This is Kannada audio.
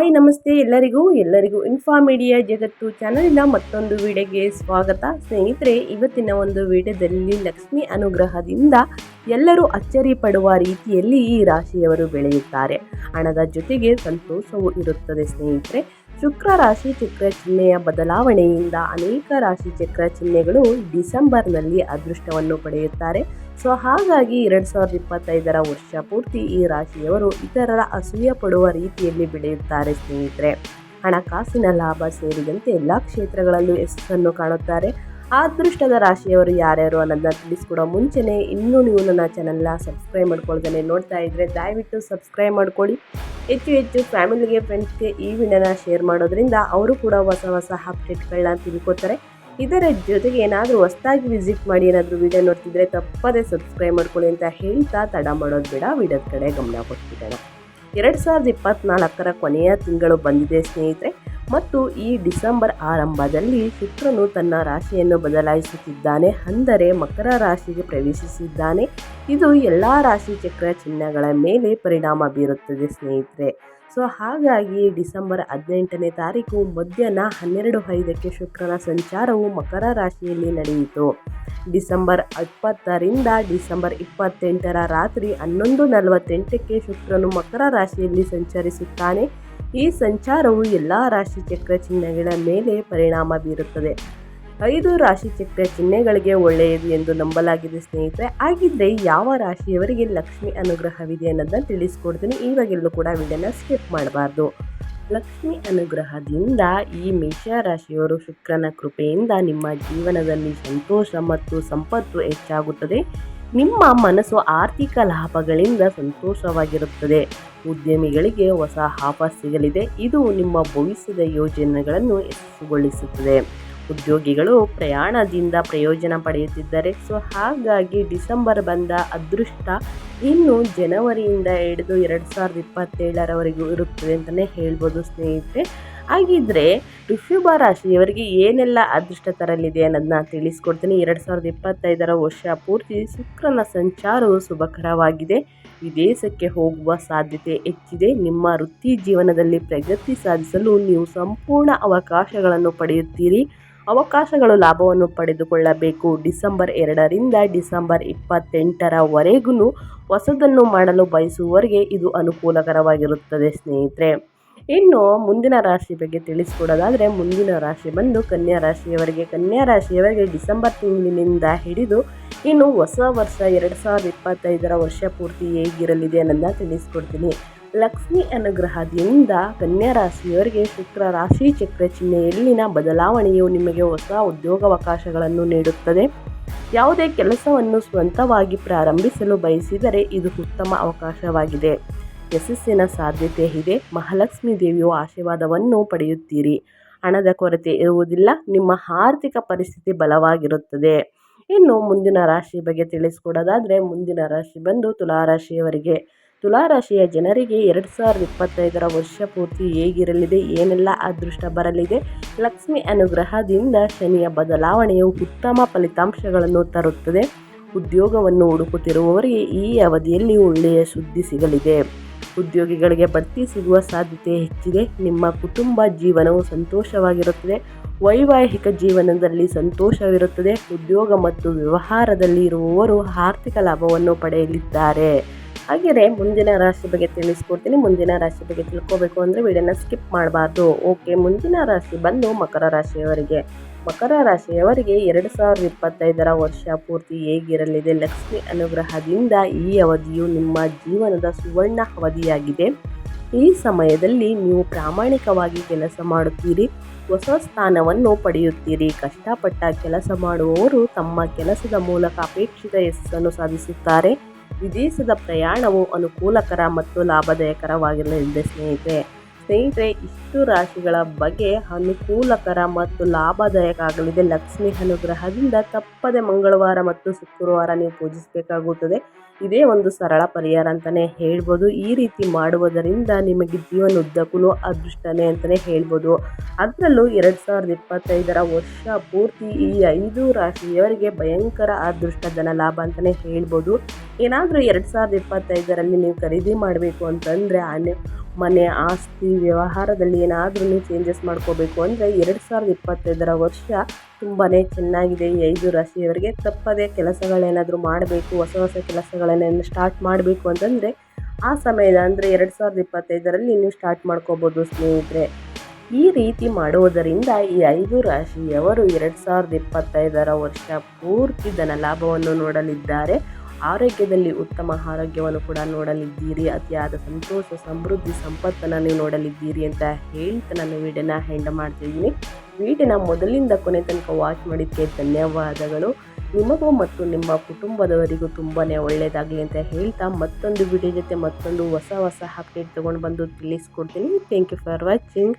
ಹಾಯ್ ನಮಸ್ತೆ ಎಲ್ಲರಿಗೂ. ಎಲ್ಲರಿಗೂ ಇನ್ಫಾ ಮೀಡಿಯಾ ಜಗತ್ತು ಚಾನಲಿನ ಮತ್ತೊಂದು ವಿಡಿಯೋಗೆ ಸ್ವಾಗತ. ಸ್ನೇಹಿತರೆ, ಇವತ್ತಿನ ಒಂದು ವಿಡಿಯೋದಲ್ಲಿ ಲಕ್ಷ್ಮಿ ಅನುಗ್ರಹದಿಂದ ಎಲ್ಲರೂ ಅಚ್ಚರಿ ಪಡುವ ರೀತಿಯಲ್ಲಿ ಈ ರಾಶಿಯವರು ಬೆಳೆಯುತ್ತಾರೆ. ಹಣದ ಜೊತೆಗೆ ಸಂತೋಷವೂ ಇರುತ್ತದೆ ಸ್ನೇಹಿತರೆ. ಶುಕ್ರ ರಾಶಿ ಚಕ್ರ ಚಿಹ್ನೆಯ ಬದಲಾವಣೆಯಿಂದ ಅನೇಕ ರಾಶಿ ಚಕ್ರ ಚಿಹ್ನೆಗಳು ಡಿಸೆಂಬರ್ನಲ್ಲಿ ಅದೃಷ್ಟವನ್ನು ಪಡೆಯುತ್ತಾರೆ. ಸೊ, ಹಾಗಾಗಿ ಎರಡು ಸಾವಿರದ ಇಪ್ಪತ್ತೈದರ ವರ್ಷ ಪೂರ್ತಿ ಈ ರಾಶಿಯವರು ಇತರರ ಅಸೂಯ ಪಡುವ ರೀತಿಯಲ್ಲಿ ಬೆಳೆಯುತ್ತಾರೆ ಸ್ನೇಹಿತರೆ. ಹಣಕಾಸಿನ ಲಾಭ ಸೇರಿದಂತೆ ಎಲ್ಲ ಕ್ಷೇತ್ರಗಳಲ್ಲೂ ಯಶಸ್ಸನ್ನು ಕಾಣುತ್ತಾರೆ. ಅದೃಷ್ಟದ ರಾಶಿಯವರು ಯಾರ್ಯಾರು ಅನ್ನೋದನ್ನ ತಿಳಿಸ್ಕೊಡೋ ಮುಂಚೆನೇ ಇನ್ನೂ ನೀವು ನನ್ನ ಚಾನಲ್ನ ಸಬ್ಸ್ಕ್ರೈಬ್ ಮಾಡ್ಕೊಳ್ದೇ ನೋಡ್ತಾ ಇದ್ದರೆ ದಯವಿಟ್ಟು ಸಬ್ಸ್ಕ್ರೈಬ್ ಮಾಡ್ಕೊಳ್ಳಿ. ಹೆಚ್ಚು ಹೆಚ್ಚು ಫ್ಯಾಮಿಲಿಗೆ ಫ್ರೆಂಡ್ಸ್ಗೆ ಈ ವಿಡಿಯೋನ ಶೇರ್ ಮಾಡೋದ್ರಿಂದ ಅವರು ಕೂಡ ಹೊಸ ಹೊಸ ಅಪ್ಡೇಟ್ಗಳನ್ನ ತಿಳ್ಕೊತಾರೆ. ಇದರ ಜೊತೆಗೆ ಏನಾದರೂ ಹೊಸದಾಗಿ ವಿಸಿಟ್ ಮಾಡಿ, ಏನಾದರೂ ವಿಡಿಯೋ ನೋಡ್ತಿದ್ರೆ ತಪ್ಪದೇ ಸಬ್ಸ್ಕ್ರೈಬ್ ಮಾಡ್ಕೊಳ್ಳಿ ಅಂತ ಹೇಳ್ತಾ ತಡ ಮಾಡೋದು ಬೇಡ. ವಿಡಿಯೋದ ಕಡೆ ಗಮನ ಕೊಡ್ತಿದ್ದಾನೆ ಎರಡು ಸಾವಿರದ ಇಪ್ಪತ್ತ್ನಾಲ್ಕರ ಕೊನೆಯ ತಿಂಗಳು ಬಂದಿದೆ ಸ್ನೇಹಿತರೆ. ಮತ್ತು ಈ ಡಿಸೆಂಬರ್ ಆರಂಭದಲ್ಲಿ ಶುಕ್ರನು ತನ್ನ ರಾಶಿಯನ್ನು ಬದಲಾಯಿಸುತ್ತಿದ್ದಾನೆ, ಅಂದರೆ ಮಕರ ರಾಶಿಗೆ ಪ್ರವೇಶಿಸಿದ್ದಾನೆ. ಇದು ಎಲ್ಲ ರಾಶಿ ಚಕ್ರ ಚಿಹ್ನೆಗಳ ಮೇಲೆ ಪರಿಣಾಮ ಬೀರುತ್ತದೆ, ಸ್ನೇಹಿತರೆ. ಸೊ, ಹಾಗಾಗಿ ಡಿಸೆಂಬರ್ ಹದಿನೆಂಟನೇ ತಾರೀಕು ಮಧ್ಯಾಹ್ನ ಹನ್ನೆರಡು ಐದಕ್ಕೆ ಶುಕ್ರನ ಸಂಚಾರವು ಮಕರ ರಾಶಿಯಲ್ಲಿ ನಡೆಯಿತು. ಡಿಸೆಂಬರ್ ಇಪ್ಪತ್ತರಿಂದ ಡಿಸೆಂಬರ್ ಇಪ್ಪತ್ತೆಂಟರ ರಾತ್ರಿ ಹನ್ನೊಂದು ನಲವತ್ತೆಂಟಕ್ಕೆ ಶುಕ್ರನು ಮಕರ ರಾಶಿಯಲ್ಲಿ ಸಂಚರಿಸುತ್ತಾನೆ. ಈ ಸಂಚಾರವು ಎಲ್ಲ ರಾಶಿ ಚಕ್ರ ಚಿಹ್ನೆಗಳ ಮೇಲೆ ಪರಿಣಾಮ ಬೀರುತ್ತದೆ. ಐದು ರಾಶಿ ಚಕ್ರ ಚಿಹ್ನೆಗಳಿಗೆ ಒಳ್ಳೆಯದು ಎಂದು ನಂಬಲಾಗಿದೆ ಸ್ನೇಹಿತರೆ. ಹಾಗಿದ್ರೆ ಯಾವ ರಾಶಿಯವರಿಗೆ ಲಕ್ಷ್ಮಿ ಅನುಗ್ರಹವಿದೆ ಅನ್ನೋದನ್ನು ತಿಳಿಸ್ಕೊಡ್ತೀನಿ. ಇವಾಗೆಲ್ಲೂ ಕೂಡ ವಿಡಿಯೋನ ಸ್ಕಿಪ್ ಮಾಡಬಾರ್ದು. ಲಕ್ಷ್ಮಿ ಅನುಗ್ರಹದಿಂದ ಈ ಮೇಷ ರಾಶಿಯವರು ಶುಕ್ರನ ಕೃಪೆಯಿಂದ ನಿಮ್ಮ ಜೀವನದಲ್ಲಿ ಸಂತೋಷ ಮತ್ತು ಸಂಪತ್ತು ಹೆಚ್ಚಾಗುತ್ತದೆ. ನಿಮ್ಮ ಮನಸ್ಸು ಆರ್ಥಿಕ ಲಾಭಗಳಿಂದ ಸಂತೋಷವಾಗಿರುತ್ತದೆ. ಉದ್ಯಮಿಗಳಿಗೆ ಹೊಸ ಆಫರ್ ಸಿಗಲಿದೆ. ಇದು ನಿಮ್ಮ ಭವಿಷ್ಯದ ಯೋಜನೆಗಳನ್ನು ಯಶಸ್ಸುಗೊಳಿಸುತ್ತದೆ ಉದ್ಯೋಗಿಗಳು ಪ್ರಯಾಣದಿಂದ ಪ್ರಯೋಜನ ಪಡೆಯುತ್ತಿದ್ದಾರೆ. ಸೊ, ಹಾಗಾಗಿ ಡಿಸೆಂಬರ್ ಬಂದ ಅದೃಷ್ಟ ಇನ್ನು ಜನವರಿಯಿಂದ ಹಿಡಿದು ಎರಡು ಸಾವಿರದ ಇಪ್ಪತ್ತೇಳರವರೆಗೂ ಇರುತ್ತದೆ ಅಂತಲೇ ಹೇಳ್ಬೋದು ಸ್ನೇಹಿತರೆ. ಹಾಗಿದ್ರೆ ಋಷಭ ರಾಶಿಯವರಿಗೆ ಏನೆಲ್ಲ ಅದೃಷ್ಟ ತರಲಿದೆ ಅನ್ನೋದನ್ನ ತಿಳಿಸ್ಕೊಡ್ತೀನಿ. ಎರಡು ಸಾವಿರದ ಇಪ್ಪತ್ತೈದರ ವರ್ಷ ಪೂರ್ತಿ ಶುಕ್ರನ ಸಂಚಾರವು ಶುಭಕರವಾಗಿದೆ. ವಿದೇಶಕ್ಕೆ ಹೋಗುವ ಸಾಧ್ಯತೆ ಹೆಚ್ಚಿದೆ. ನಿಮ್ಮ ವೃತ್ತಿ ಜೀವನದಲ್ಲಿ ಪ್ರಗತಿ ಸಾಧಿಸಲು ನೀವು ಸಂಪೂರ್ಣ ಅವಕಾಶಗಳನ್ನು ಪಡೆಯುತ್ತೀರಿ. ಅವಕಾಶಗಳು ಲಾಭವನ್ನು ಪಡೆದುಕೊಳ್ಳಬೇಕು. ಡಿಸೆಂಬರ್ ಎರಡರಿಂದ ಡಿಸೆಂಬರ್ ಇಪ್ಪತ್ತೆಂಟರವರೆಗೂ ಹೊಸದನ್ನು ಮಾಡಲು ಬಯಸುವವರಿಗೆ ಇದು ಅನುಕೂಲಕರವಾಗಿರುತ್ತದೆ ಸ್ನೇಹಿತರೆ. ಇನ್ನು ಮುಂದಿನ ರಾಶಿ ಬಗ್ಗೆ ತಿಳಿಸ್ಕೊಡೋದಾದರೆ ಮುಂದಿನ ರಾಶಿ ಬಂದು ಕನ್ಯಾ ರಾಶಿಯವರಿಗೆ. ಕನ್ಯಾ ರಾಶಿಯವರಿಗೆ ಡಿಸೆಂಬರ್ ತಿಂಗಳಿನಿಂದ ಹಿಡಿದು ಇನ್ನು ಹೊಸ ವರ್ಷ ಎರಡು ಸಾವಿರದ ಇಪ್ಪತ್ತೈದರ ವರ್ಷ ಪೂರ್ತಿ ಹೇಗಿರಲಿದೆ ಅನ್ನೋದನ್ನು ತಿಳಿಸ್ಕೊಡ್ತೀನಿ. ಲಕ್ಷ್ಮಿ ಅನುಗ್ರಹದಿಂದ ಕನ್ಯಾ ರಾಶಿಯವರಿಗೆ ಶುಕ್ರ ರಾಶಿ ಚಕ್ರ ಚಿಹ್ನೆಯಲ್ಲಿನ ಬದಲಾವಣೆಯು ನಿಮಗೆ ಹೊಸ ಉದ್ಯೋಗಾವಕಾಶಗಳನ್ನು ನೀಡುತ್ತದೆ. ಯಾವುದೇ ಕೆಲಸವನ್ನು ಸ್ವಂತವಾಗಿ ಪ್ರಾರಂಭಿಸಲು ಬಯಸಿದರೆ ಇದು ಉತ್ತಮ ಅವಕಾಶವಾಗಿದೆ. ಯಶಸ್ಸಿನ ಸಾಧ್ಯತೆ ಇದೆ. ಮಹಾಲಕ್ಷ್ಮೀ ದೇವಿಯು ಆಶೀರ್ವಾದವನ್ನು ಪಡೆಯುತ್ತೀರಿ. ಹಣದ ಕೊರತೆ ಇರುವುದಿಲ್ಲ, ನಿಮ್ಮ ಆರ್ಥಿಕ ಪರಿಸ್ಥಿತಿ ಬಲವಾಗಿರುತ್ತದೆ. ಇನ್ನು ಮುಂದಿನ ರಾಶಿ ಬಗ್ಗೆ ತಿಳಿಸಿಕೊಡೋದಾದರೆ, ಮುಂದಿನ ರಾಶಿ ಬಂದು ತುಲಾರಾಶಿಯವರಿಗೆ. ತುಲಾರಾಶಿಯ ಜನರಿಗೆ ಎರಡು ಸಾವಿರದ ಇಪ್ಪತ್ತೈದರ ವರ್ಷ ಪೂರ್ತಿ ಹೇಗಿರಲಿದೆ, ಏನೆಲ್ಲ ಅದೃಷ್ಟ ಬರಲಿದೆ? ಲಕ್ಷ್ಮಿ ಅನುಗ್ರಹದಿಂದ ಶನಿಯ ಬದಲಾವಣೆಯು ಉತ್ತಮ ಫಲಿತಾಂಶಗಳನ್ನು ತರುತ್ತದೆ. ಉದ್ಯೋಗವನ್ನು ಹುಡುಕುತ್ತಿರುವವರಿಗೆ ಈ ಅವಧಿಯಲ್ಲಿ ಒಳ್ಳೆಯ ಸುದ್ದಿ ಸಿಗಲಿದೆ. ಉದ್ಯೋಗಿಗಳಿಗೆ ಬಡ್ತಿ ಸಿಗುವ ಸಾಧ್ಯತೆ ಹೆಚ್ಚಿದೆ. ನಿಮ್ಮ ಕುಟುಂಬ ಜೀವನವು ಸಂತೋಷವಾಗಿರುತ್ತದೆ. ವೈವಾಹಿಕ ಜೀವನದಲ್ಲಿ ಸಂತೋಷವಿರುತ್ತದೆ. ಉದ್ಯೋಗ ಮತ್ತು ವ್ಯವಹಾರದಲ್ಲಿ ಇರುವವರು ಆರ್ಥಿಕ ಲಾಭವನ್ನು ಪಡೆಯಲಿದ್ದಾರೆ. ಹಾಗೆಯೇ ಮುಂದಿನ ರಾಶಿ ಬಗ್ಗೆ ತಿಳಿಸ್ಕೊಡ್ತೀನಿ. ಮುಂದಿನ ರಾಶಿ ಬಗ್ಗೆ ತಿಳ್ಕೋಬೇಕು ಅಂದರೆ ವಿಡಿಯೋನ ಸ್ಕಿಪ್ ಮಾಡಬಾರ್ದು. ಓಕೆ, ಮುಂದಿನ ರಾಶಿ ಬಂದು ಮಕರ ರಾಶಿಯವರಿಗೆ. ಮಕರ ರಾಶಿಯವರಿಗೆ ಎರಡು ಸಾವಿರದ ಇಪ್ಪತ್ತೈದರ ವರ್ಷ ಪೂರ್ತಿ ಹೇಗಿರಲಿದೆ? ಲಕ್ಷ್ಮಿ ಅನುಗ್ರಹದಿಂದ ಈ ಅವಧಿಯು ನಿಮ್ಮ ಜೀವನದ ಸುವರ್ಣ ಅವಧಿಯಾಗಿದೆ. ಈ ಸಮಯದಲ್ಲಿ ನೀವು ಪ್ರಾಮಾಣಿಕವಾಗಿ ಕೆಲಸ ಮಾಡುತ್ತೀರಿ, ಹೊಸ ಸ್ಥಾನವನ್ನು ಪಡೆಯುತ್ತೀರಿ. ಕಷ್ಟಪಟ್ಟ ಕೆಲಸ ಮಾಡುವವರು ತಮ್ಮ ಕೆಲಸದ ಮೂಲಕ ಅಪೇಕ್ಷಿತ ಯಶಸ್ಸನ್ನು ಸಾಧಿಸುತ್ತಾರೆ. ವಿದೇಶದ ಪ್ರಯಾಣವು ಅನುಕೂಲಕರ ಮತ್ತು ಲಾಭದಾಯಕರವಾಗಿರಲಿದೆ ಸ್ನೇಹಿತರೆ. ಸ್ನೇಹಿತರೆ, ಇಷ್ಟು ರಾಶಿಗಳ ಬಗ್ಗೆ ಅನುಕೂಲಕರ ಮತ್ತು ಲಾಭದಾಯಕ ಆಗಲಿದೆ ಲಕ್ಷ್ಮಿ ಅನುಗ್ರಹದಿಂದ ತಪ್ಪದೆ ಮಂಗಳವಾರ ಮತ್ತು ಶುಕ್ರವಾರ ನೀವು ಪೂಜಿಸಬೇಕಾಗುತ್ತದೆ. ಇದೇ ಒಂದು ಸರಳ ಪರಿಹಾರ ಅಂತಲೇ ಹೇಳ್ಬೋದು. ಈ ರೀತಿ ಮಾಡುವುದರಿಂದ ನಿಮಗೆ ಜೀವನದುದ್ದಕ್ಕೂ ಅದೃಷ್ಟನೇ ಅಂತಲೇ ಹೇಳ್ಬೋದು. ಅದರಲ್ಲೂ ಎರಡು ಸಾವಿರದ ಇಪ್ಪತ್ತೈದರ ವರ್ಷ ಪೂರ್ತಿ ಈ ಐದು ರಾಶಿಯವರಿಗೆ ಭಯಂಕರ ಅದೃಷ್ಟ ಧನ ಲಾಭ ಅಂತಲೇ ಹೇಳ್ಬೋದು. ಏನಾದರೂ ಎರಡು ಸಾವಿರದ ಇಪ್ಪತ್ತೈದರಲ್ಲಿ ನೀವು ಖರೀದಿ ಮಾಡಬೇಕು ಅಂತಂದರೆ ಮನೆ ಆಸ್ತಿ ವ್ಯವಹಾರದಲ್ಲಿ ಏನಾದರೂ ಚೇಂಜಸ್ ಮಾಡ್ಕೋಬೇಕು ಅಂದರೆ ಎರಡು ಸಾವಿರದ ಇಪ್ಪತ್ತೈದರ ವರ್ಷ ತುಂಬಾ ಚೆನ್ನಾಗಿದೆ. ಈ ಐದು ರಾಶಿಯವರಿಗೆ ತಪ್ಪದೇ ಕೆಲಸಗಳೇನಾದರೂ ಮಾಡಬೇಕು, ಹೊಸ ಹೊಸ ಕೆಲಸಗಳನ್ನೇನು ಸ್ಟಾರ್ಟ್ ಮಾಡಬೇಕು ಅಂತಂದರೆ ಆ ಸಮಯದ ಅಂದರೆ ಎರಡು ಸಾವಿರದ ಇಪ್ಪತ್ತೈದರಲ್ಲಿ ನೀವು ಸ್ಟಾರ್ಟ್ ಮಾಡ್ಕೋಬೋದು ಸ್ನೇಹಿತರೆ. ಈ ರೀತಿ ಮಾಡುವುದರಿಂದ ಈ ಐದು ರಾಶಿಯವರು ಎರಡು ಸಾವಿರದ ಇಪ್ಪತ್ತೈದರ ವರ್ಷ ಪೂರ್ತಿ ಧನ ಲಾಭವನ್ನು ನೋಡಲಿದ್ದಾರೆ. ಆರೋಗ್ಯದಲ್ಲಿ ಉತ್ತಮ ಆರೋಗ್ಯವನ್ನು ಕೂಡ ನೋಡಲಿದ್ದೀರಿ. ಅತಿಯಾದ ಸಂತೋಷ, ಸಮೃದ್ಧಿ, ಸಂಪತ್ತನ್ನು ನೀವು ನೋಡಲಿದ್ದೀರಿ ಅಂತ ಹೇಳ್ತಾ ನಾನು ವೀಡಿಯೋನ ಹೆಂಡ ಮಾಡ್ತಿದ್ದೀನಿ. ವೀಡಿಯೋನ ಮೊದಲಿಂದ ಕೊನೆ ತನಕ ವಾಚ್ ಮಾಡಿದ್ದಕ್ಕೆ ಧನ್ಯವಾದಗಳು. ನಿಮಗೂ ಮತ್ತು ನಿಮ್ಮ ಕುಟುಂಬದವರಿಗೂ ತುಂಬಾ ಒಳ್ಳೆಯದಾಗಲಿ ಅಂತ ಹೇಳ್ತಾ ಮತ್ತೊಂದು ವಿಡಿಯೋ ಜೊತೆ ಮತ್ತೊಂದು ಹೊಸ ಹೊಸ ಅಪ್ಡೇಟ್ ತೊಗೊಂಡು ಬಂದು ತಿಳಿಸ್ಕೊಡ್ತೀನಿ. Thank you for watching